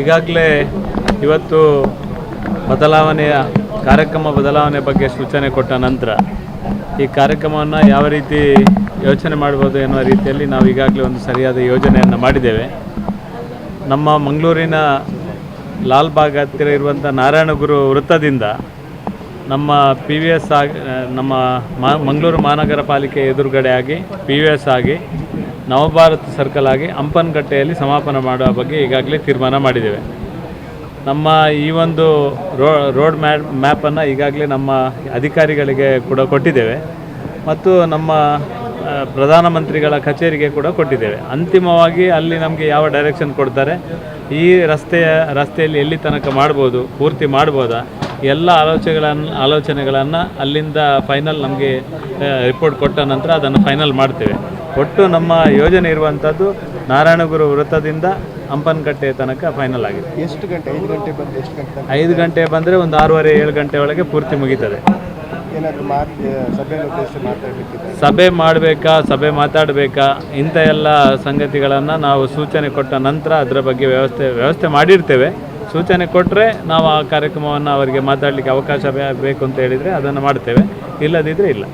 ಈಗಾಗಲೇ ಇವತ್ತು ಬದಲಾವಣೆಯ, ಕಾರ್ಯಕ್ರಮ ಬದಲಾವಣೆ ಬಗ್ಗೆ ಸೂಚನೆ ಕೊಟ್ಟ ನಂತರ ಈ ಕಾರ್ಯಕ್ರಮವನ್ನು ಯಾವ ರೀತಿ ಯೋಚನೆ ಮಾಡ್ಬೋದು ಎನ್ನುವ ರೀತಿಯಲ್ಲಿ ನಾವು ಈಗಾಗಲೇ ಒಂದು ಸರಿಯಾದ ಯೋಜನೆಯನ್ನು ಮಾಡಿದ್ದೇವೆ. ನಮ್ಮ ಮಂಗಳೂರಿನ ಲಾಲ್ಬಾಗ್ ಹತ್ತಿರ ಇರುವಂಥ ನಾರಾಯಣಗುರು ವೃತ್ತದಿಂದ ನಮ್ಮ ಪಿ ವಿ ಎಸ್ ಆಗಿ, ನಮ್ಮ ಮಂಗಳೂರು ಮಹಾನಗರ ಪಾಲಿಕೆ ಎದುರುಗಡೆ ಆಗಿ ಪಿ ವಿ ಎಸ್ ಆಗಿ ನವಭಾರತ್ ಸರ್ಕಲ್ ಆಗಿ ಹಂಪನಕಟ್ಟೆಯಲ್ಲಿ ಸಮಾಪನ ಮಾಡುವ ಬಗ್ಗೆ ಈಗಾಗಲೇ ತೀರ್ಮಾನ ಮಾಡಿದ್ದೇವೆ. ನಮ್ಮ ಈ ಒಂದು ರೋ, ರೋಡ್ ಮ್ಯಾಪ್, ಮ್ಯಾಪನ್ನು ಈಗಾಗಲೇ ನಮ್ಮ ಅಧಿಕಾರಿಗಳಿಗೆ ಕೂಡ ಕೊಟ್ಟಿದ್ದೇವೆ. ಮತ್ತು ನಮ್ಮ ಪ್ರಧಾನಮಂತ್ರಿಗಳ ಕಚೇರಿಗೆ ಕೂಡ ಕೊಟ್ಟಿದ್ದೇವೆ. ಅಂತಿಮವಾಗಿ ಅಲ್ಲಿ ನಮಗೆ ಯಾವ ಡೈರೆಕ್ಷನ್ ಕೊಡ್ತಾರೆ? ಈ ರಸ್ತೆಯ, ರಸ್ತೆಯಲ್ಲಿ ಎಲ್ಲಿ ತನಕ ಮಾಡ್ಬೋದು, ಪೂರ್ತಿ ಮಾಡ್ಬೋದಾ? ಎಲ್ಲ ಆಲೋಚನೆಗಳನ್ನು ಆಲೋಚನೆಗಳನ್ನು ಅಲ್ಲಿಂದ ಫೈನಲ್ ನಮಗೆ ರಿಪೋರ್ಟ್ ಕೊಟ್ಟ ನಂತರ ಅದನ್ನು ಫೈನಲ್ ಮಾಡ್ತೇವೆ. ಒಟ್ಟು ನಮ್ಮ ಯೋಜನೆ ಇರುವಂಥದ್ದು ನಾರಾಯಣಗುರು ವೃತ್ತದಿಂದ ಹಂಪನಕಟ್ಟೆ ತನಕ ಫೈನಲ್ ಆಗಿದೆ. ಎಷ್ಟು ಗಂಟೆ ಐದು ಗಂಟೆ ಬಂದು ಎಷ್ಟು ಗಂಟೆ ಐದು ಗಂಟೆ ಬಂದರೆ ಒಂದು ಆರೂವರೆ ಏಳು ಗಂಟೆ ಒಳಗೆ ಪೂರ್ತಿ ಮುಗೀತದೆ. ಏನಾದರೂ ಮಾತು ಸಭೆಯನ್ನು ಉದ್ದೇಶಿಸಿ ಸಭೆ ಮಾಡಬೇಕಾ ಸಭೆ ಮಾತಾಡಬೇಕಾ ಇಂಥ ಎಲ್ಲ ಸಂಗತಿಗಳನ್ನು ನಾವು ಸೂಚನೆ ಕೊಟ್ಟ ನಂತರ ಅದರ ಬಗ್ಗೆ ವ್ಯವಸ್ಥೆ ವ್ಯವಸ್ಥೆ ಮಾಡಿರ್ತೇವೆ. ಸೂಚನೆ ಕೊಟ್ಟರೆ ನಾವು ಆ ಕಾರ್ಯಕ್ರಮವನ್ನು ಅವರಿಗೆ ಮಾತಾಡಲಿಕ್ಕೆ ಅವಕಾಶ ಬೇಕು ಅಂತ ಹೇಳಿದರೆ ಅದನ್ನು ಮಾಡ್ತೇವೆ. ಇಲ್ಲದಿದ್ದರೆ ಇಲ್ಲ.